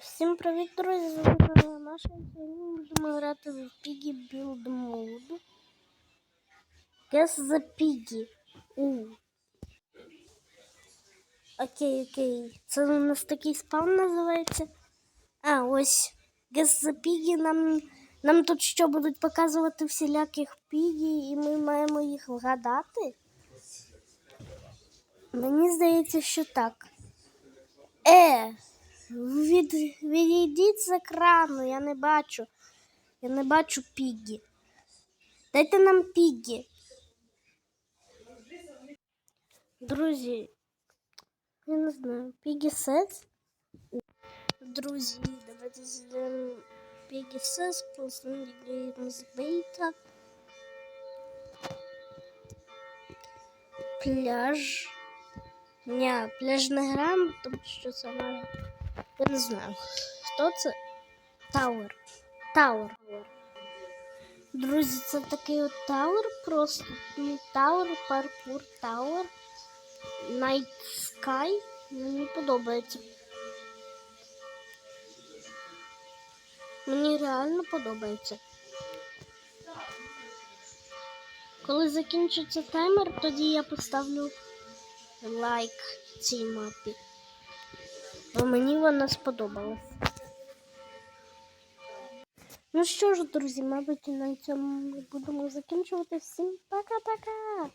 Всім привіт, друзі! З вами. Сьогодні будемо грати в Piggy Build Mode. Guess the Piggy. У. Окей, окей. Це у нас такий спам називається. А, ось. Guess the Piggy нам, нам тут що будуть показувати всіляких пігі, і ми маємо їх вгадати. Мені здається, що так. Е, від, відійдіть з екрану, я не бачу. Я не бачу Пігі. Дайте нам Пігі. Друзі, я не знаю, Пігі Сет. Друзі, давайте зайдемо Пігі Сет, послухаємо з бейта. Пляж. Ні, пляж не граємо, тому що може. Я не знаю. Хто це? Тауер. Тауер. Друзі, це такий от тауер просто. Ну, Тауер, паркур, тауер. Night Sky. Мені подобається. Мені реально подобається. Коли закінчиться таймер, тоді я поставлю лайк цій мапі. Бо мені вона сподобалась. Ну що ж, друзі, мабуть, на цьому будемо закінчувати. Всім пока-пока!